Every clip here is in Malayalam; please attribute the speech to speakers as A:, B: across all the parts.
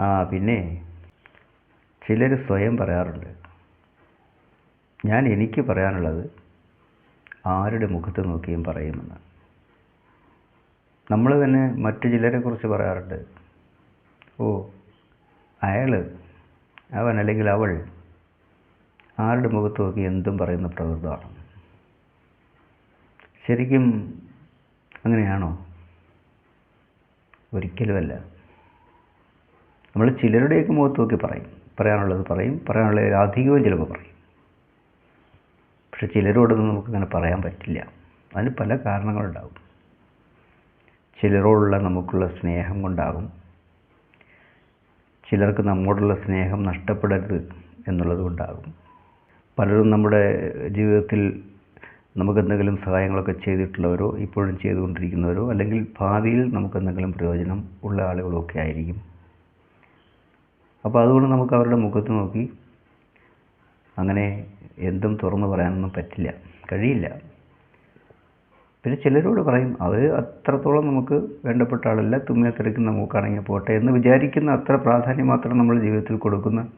A: ആ പിന്നെ ചിലർ സ്വയം പറയാറുണ്ട്. ഞാൻ എനിക്ക് പറയാനുള്ളത് ആരുടെ മുഖത്ത് നോക്കിയും പറയുമെന്ന്. നമ്മൾ തന്നെ മറ്റു ചിലരെക്കുറിച്ച് പറയാറുണ്ട്. ഓ അയാൾ അവൻ അല്ലെങ്കിൽ അവൾ ആരുടെ മുഖത്ത് നോക്കി എന്തും പറയുന്ന പ്രകൃതമാണ്. ശരിക്കും അങ്ങനെയാണോ? ഒരിക്കലുമല്ല. നമ്മൾ ചിലരുടെയൊക്കെ മുഖത്ത് നോക്കി പറയും. പറയാനുള്ളത് പറയും. പറയാനുള്ളത് അധികവും ചിലപ്പോൾ പറയും. പക്ഷെ ചിലരോടൊന്നും നമുക്കങ്ങനെ പറയാൻ പറ്റില്ല. അതിന് പല കാരണങ്ങളുണ്ടാകും. ചിലരോടുള്ള നമുക്കുള്ള സ്നേഹം കൊണ്ടാകും. ചിലർക്ക് നമ്മോടുള്ള സ്നേഹം നഷ്ടപ്പെടരുത് എന്നുള്ളത് കൊണ്ടാകും. പലരും നമ്മുടെ ജീവിതത്തിൽ നമുക്കെന്തെങ്കിലും സഹായങ്ങളൊക്കെ ചെയ്തിട്ടുള്ളവരോ ഇപ്പോഴും ചെയ്തുകൊണ്ടിരിക്കുന്നവരോ അല്ലെങ്കിൽ ഭാവിയിൽ നമുക്കെന്തെങ്കിലും പ്രയോജനം ഉള്ള ആളുകളൊക്കെ ആയിരിക്കും. അപ്പോൾ അതുകൊണ്ട് നമുക്ക് അവരുടെ മുഖത്ത് നോക്കി. അങ്ങനെ എന്തും തുറന്നു പറയാനൊന്നും പറ്റില്ല. കഴിയില്ല. പിന്നെ ചിലരോട് പറയും അവർ അത്രത്തോളം നമുക്ക് വേണ്ടപ്പെട്ട ആളല്ല. തുമ്മിയ തിരക്കുന്ന മൂക്കാണെങ്കിൽ പോട്ടെ എന്ന് വിചാരിക്കുന്ന അത്ര പ്രാധാന്യം മാത്രം നമ്മൾ ജീവിതത്തിൽ കൊടുക്കുന്ന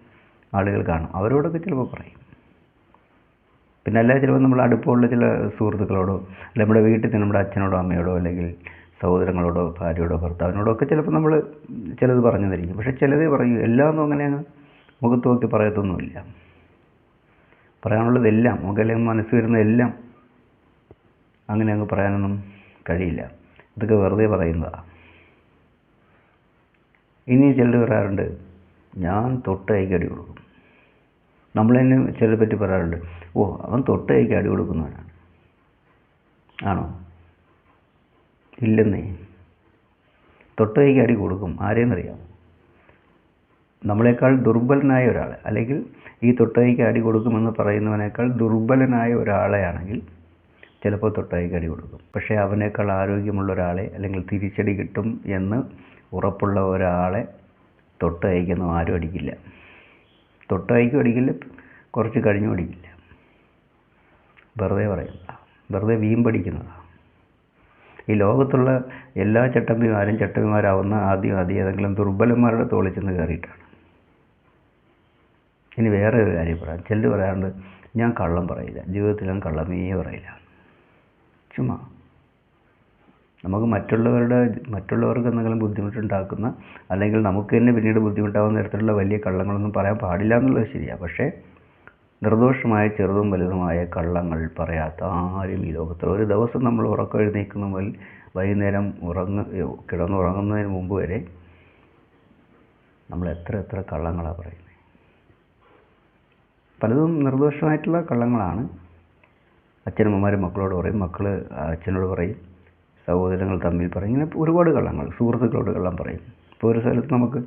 A: ആളുകൾ കാണും. അവരോടൊക്കെ ചിലപ്പോൾ പറയും. പിന്നെ അല്ലാതെ ചിലപ്പോൾ നമ്മൾ അടുപ്പമുള്ള ചില സുഹൃത്തുക്കളോടോ അല്ലെങ്കിൽ നമ്മുടെ വീട്ടിൽ നമ്മുടെ അച്ഛനോടോ അമ്മയോടോ അല്ലെങ്കിൽ സഹോദരങ്ങളോടോ ഭാര്യയോടോ ഭർത്താവിനോടോ ഒക്കെ ചിലപ്പോൾ നമ്മൾ ചിലത് പറഞ്ഞു തരിക പക്ഷെ ചിലത് പറയും എല്ലാമൊന്നും അങ്ങനെ അങ്ങ് മുഖത്ത് നോക്കി പറയത്തൊന്നുമില്ല. പറയാനുള്ളതെല്ലാം നമുക്കെല്ലാം മനസ്സ് വരുന്നതെല്ലാം അങ്ങനെ അങ്ങ് പറയാനൊന്നും കഴിയില്ല. ഇതൊക്കെ വെറുതെ പറയുന്നതാണ് ഇനി ചിലർ പറയാറുണ്ട് ഞാൻ തൊട്ട് കൈക്ക് അടി കൊടുക്കും. നമ്മൾ തന്നെ ചിലരെ പറ്റി പറയാറുണ്ട് ഓ അവൻ തൊട്ട് കൈക്ക് അടി കൊടുക്കുന്നവനാണ്. ആണോ? ഇല്ലെന്നേ. തൊട്ട് അടി കൊടുക്കും. ആരെയെന്നറിയാം നമ്മളെക്കാൾ ദുർബലനായ ഒരാൾ അല്ലെങ്കിൽ ഈ തൊട്ടകൈക്ക് അടി കൊടുക്കുമെന്ന് പറയുന്നവനേക്കാൾ ദുർബലനായ ഒരാളെയാണെങ്കിൽ ചിലപ്പോൾ തൊട്ടകൈക്ക് അടി കൊടുക്കും. പക്ഷേ അവനേക്കാൾ ആരോഗ്യമുള്ള ഒരാളെ അല്ലെങ്കിൽ തിരിച്ചടി കിട്ടും എന്ന് ഉറപ്പുള്ള ഒരാളെ തൊട്ട് കൈക്കൊന്നും ആരും അടിക്കില്ല. തൊട്ട് കൈക്കും അടിക്കില്ല കുറച്ച് കഴിഞ്ഞും അടിക്കില്ല. വെറുതെ പറയുന്നതാണ് വെറുതെ വീമ്പടിക്കുന്നതാണ് ഈ ലോകത്തുള്ള എല്ലാ ചട്ടമ്പിമാരും ചട്ടമ്പിമാരാവുന്ന ആദ്യം ആദ്യം ഏതെങ്കിലും ദുർബലന്മാരുടെ തോളിൽ ചെന്ന് കയറിയിട്ടാണ്. ഇനി വേറെ ഒരു കാര്യം പറയാം. ചെല്ലു പറയാറുണ്ട് ഞാൻ കള്ളം പറയില്ല. ജീവിതത്തിൽ ഞാൻ കള്ളമേ പറയില്ല. ചുമ്മാ. നമുക്ക് മറ്റുള്ളവരുടെ മറ്റുള്ളവർക്ക് എന്തെങ്കിലും ബുദ്ധിമുട്ടുണ്ടാക്കുന്ന അല്ലെങ്കിൽ നമുക്ക് തന്നെ പിന്നീട് ബുദ്ധിമുട്ടാവുന്ന തരത്തിലുള്ള വലിയ കള്ളങ്ങളൊന്നും പറയാൻ പാടില്ല എന്നുള്ളത് ശരിയാണ് പക്ഷേ നിർദോഷമായ ചെറുതും വലുതുമായ കള്ളങ്ങൾ പറയാത്ത ആരും ഈ ലോകത്തിൽ ഒരു ദിവസം നമ്മൾ ഉറക്കം എഴുന്നേക്കുന്ന മുതൽ വൈകുന്നേരം ഉറങ്ങ കിടന്നുറങ്ങുന്നതിന് മുമ്പ് വരെ നമ്മൾ എത്ര എത്ര കള്ളങ്ങളാണ് പറയുന്നത് പലതും നിർദോഷമായിട്ടുള്ള കള്ളങ്ങളാണ്. അച്ഛനമ്മമാർ മക്കളോട് പറയും മക്കൾ അച്ഛനോട് പറയും സഹോദരങ്ങൾ തമ്മിൽ പറയും ഇങ്ങനെ ഒരുപാട് കള്ളങ്ങൾ സുഹൃത്തുക്കളോട് കള്ളം പറയും. ഇപ്പോൾ ഒരു സ്ഥലത്ത് നമുക്ക്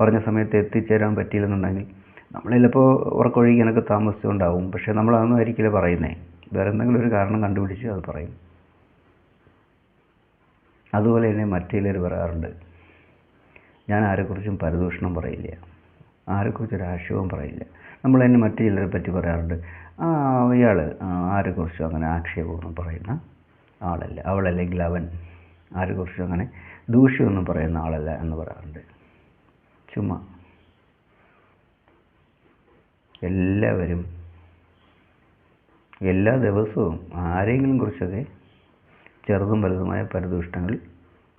A: പറഞ്ഞ സമയത്ത് എത്തിച്ചേരാൻ പറ്റിയില്ലെന്നുണ്ടെങ്കിൽ നമ്മൾ ചിലപ്പോൾ ഉറക്കൊഴിക്കാനൊക്കെ താമസിച്ചുകൊണ്ടാവും പക്ഷേ നമ്മളതൊന്നും ആയിരിക്കില്ല പറയുന്നത് വേറെ എന്തെങ്കിലും ഒരു കാരണം കണ്ടുപിടിച്ച് അത് പറയും. അതുപോലെ തന്നെ മറ്റു ചിലർ പറയാറുണ്ട്. ഞാൻ ആരെക്കുറിച്ചും പരദൂഷണം പറയില്ല. ആരെക്കുറിച്ചൊരു ആക്ഷേപം പറയില്ല. നമ്മൾ തന്നെ മറ്റു ചിലരെ പറ്റി പറയാറുണ്ട്. ആ ഇയാൾ ആരെക്കുറിച്ചും അങ്ങനെ ആക്ഷേപമൊന്നും പറയുന്ന ആളല്ല. അവളല്ലെങ്കിൽ അവൻ ആരെക്കുറിച്ചും അങ്ങനെ ദൂഷ്യമൊന്നും പറയുന്ന ആളല്ല എന്ന് പറയാറുണ്ട്. ചുമ്മാ. എല്ലാവരും എല്ലാ ദിവസവും ആരെങ്കിലും കുറിച്ചൊക്കെ ചെറുതും വലുതുമായ പരദൂഷണങ്ങൾ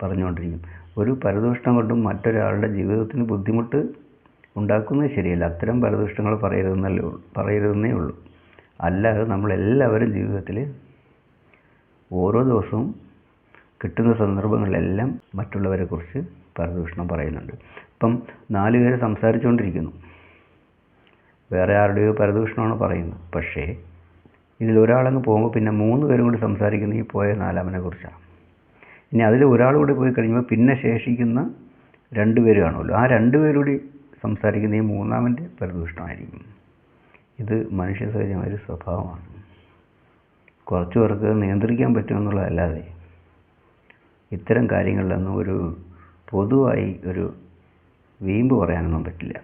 A: പറഞ്ഞുകൊണ്ടിരിക്കും. ഒരു പരദൂഷണം കൊണ്ടും മറ്റൊരാളുടെ ജീവിതത്തിന് ബുദ്ധിമുട്ട് ഉണ്ടാക്കുന്നത് ശരിയല്ല. അത്തരം പരദൂഷണങ്ങൾ പറയരുതെന്നല്ലേ ഉള്ളൂ പറയരുതെന്നേ ഉള്ളൂ. അല്ലാതെ നമ്മളെല്ലാവരും ജീവിതത്തിൽ ഓരോ ദിവസവും കിട്ടുന്ന സന്ദർഭങ്ങളിലെല്ലാം മറ്റുള്ളവരെക്കുറിച്ച് പരദൂഷണം പറയുന്നുണ്ട്. ഇപ്പം നാല് സംസാരിച്ചുകൊണ്ടിരിക്കുന്നു. വേറെ ആരുടെയോ പരദൂഷണമാണ് പറയുന്നത്. പക്ഷേ ഇതിൽ ഒരാളങ്ങ് പോകുമ്പോൾ പിന്നെ മൂന്ന് പേരും കൂടി സംസാരിക്കുന്ന ഈ പോയ നാലാമനെ കുറിച്ചാണ്. ഇനി അതിൽ ഒരാൾ കൂടി പോയി കഴിയുമ്പോൾ പിന്നെ ശേഷിക്കുന്ന രണ്ട് പേര് കാണുമല്ലോ. ആ രണ്ട് പേരൂടി സംസാരിക്കുന്ന ഈ മൂന്നാമന്റെ പരദൂഷണമായിരിക്കും. ഇത് മനുഷ്യ സഹജമായൊരു സ്വഭാവമാണ്. കുറച്ച് പേർക്ക് നിയന്ത്രിക്കാൻ പറ്റുമെന്നുള്ളതല്ലാതെ ഇത്തരം കാര്യങ്ങളിലൊന്നും ഒരു പൊതുവായി ഒരു വീമ്പ് പറയാനൊന്നും പറ്റില്ല.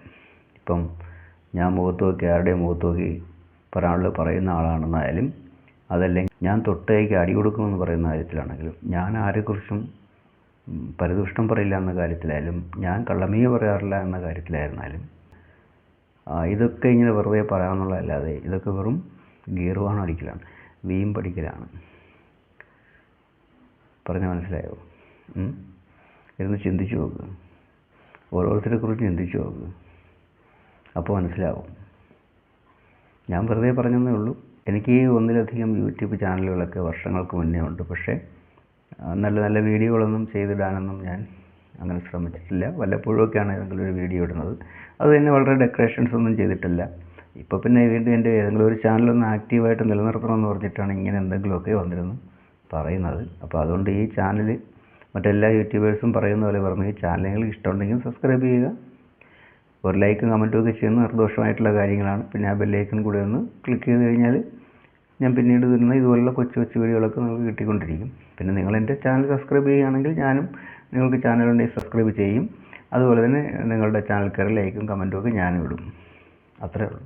A: ഇപ്പം ഞാൻ മുഖത്ത് നോക്കി ആരുടെയും മുഖത്ത് നോക്കി പറയാനുള്ളത് പറയുന്ന ആളാണെന്നായാലും അതല്ലെങ്കിൽ ഞാൻ തൊട്ടേക്ക് അടി കൊടുക്കുമെന്ന് പറയുന്ന കാര്യത്തിലാണെങ്കിലും ഞാൻ ആരെക്കുറിച്ചും പരിദുഷ്ടം പറയില്ല എന്ന കാര്യത്തിലായാലും ഞാൻ കള്ളമീ പറയാറില്ല എന്ന കാര്യത്തിലായിരുന്നാലും ഇതൊക്കെ ഇങ്ങനെ വെറുതെ പറയാമെന്നുള്ളതല്ലാതെ ഇതൊക്കെ വെറും ഗീർവാണം അടിക്കലാണ് വീം പഠിക്കലാണ് പറഞ്ഞ മനസ്സിലായോ? ഇരുന്ന് ചിന്തിച്ചു നോക്ക്. ഓരോരുത്തരെ കുറിച്ച് ചിന്തിച്ചു നോക്ക്. അപ്പോൾ മനസ്സിലാവും. ഞാൻ വെറുതെ പറഞ്ഞതേ ഉള്ളൂ. എനിക്ക് ഒന്നിലധികം യൂട്യൂബ് ചാനലുകളൊക്കെ വർഷങ്ങൾക്ക് മുന്നേ ഉണ്ട്. പക്ഷേ നല്ല നല്ല വീഡിയോകളൊന്നും ചെയ്തിടാനൊന്നും ഞാൻ അങ്ങനെ ശ്രമിച്ചിട്ടില്ല. വല്ലപ്പോഴുമൊക്കെയാണ് ഏതെങ്കിലും ഒരു വീഡിയോ ഇടുന്നത്. അത് തന്നെ വളരെ ഡെക്കറേഷൻസ് ഒന്നും ചെയ്തിട്ടില്ല. ഇപ്പോൾ പിന്നെ വീണ്ടും എന്റെ ഏതെങ്കിലും ഒരു ചാനലൊന്ന് ആക്റ്റീവായിട്ട് നിലനിർത്തണമെന്ന് പറഞ്ഞിട്ടാണ് ഇങ്ങനെ എന്തെങ്കിലുമൊക്കെ വന്നിരുന്നു പറയുന്നത്. അപ്പോൾ അതുകൊണ്ട് ഈ ചാനൽ മറ്റെല്ലാ യൂട്യൂബേഴ്സും പറയുന്ന പോലെ പറഞ്ഞു. ഈ ചാനലുകൾ ഇഷ്ടമുണ്ടെങ്കിൽ സബ്സ്ക്രൈബ് ചെയ്യുക. ഒരു ലൈക്കും കമന്റും ഒക്കെ ചെയ്യുന്ന നിർദോഷമായിട്ടുള്ള കാര്യങ്ങളാണ്. പിന്നെ ആ ബെല്ലൈക്കൺ കൂടെ ഒന്ന് ക്ലിക്ക് ചെയ്ത് കഴിഞ്ഞാൽ ഞാൻ പിന്നീട് വരുന്ന ഇതുപോലുള്ള കൊച്ചു കൊച്ചു വീഡിയോകളൊക്കെ നിങ്ങൾക്ക് കിട്ടിക്കൊണ്ടിരിക്കും. പിന്നെ നിങ്ങൾ എന്റെ ചാനൽ സബ്സ്ക്രൈബ് ചെയ്യുകയാണെങ്കിൽ ഞാനും നിങ്ങൾക്ക് ചാനലുണ്ടെങ്കിൽ സബ്സ്ക്രൈബ് ചെയ്യും. അതുപോലെ തന്നെ നിങ്ങളുടെ ചാനൽ കയറി ലൈക്കും കമന്റും ഒക്കെ ഞാനും ഇടും. അത്രേ ഉള്ളൂ.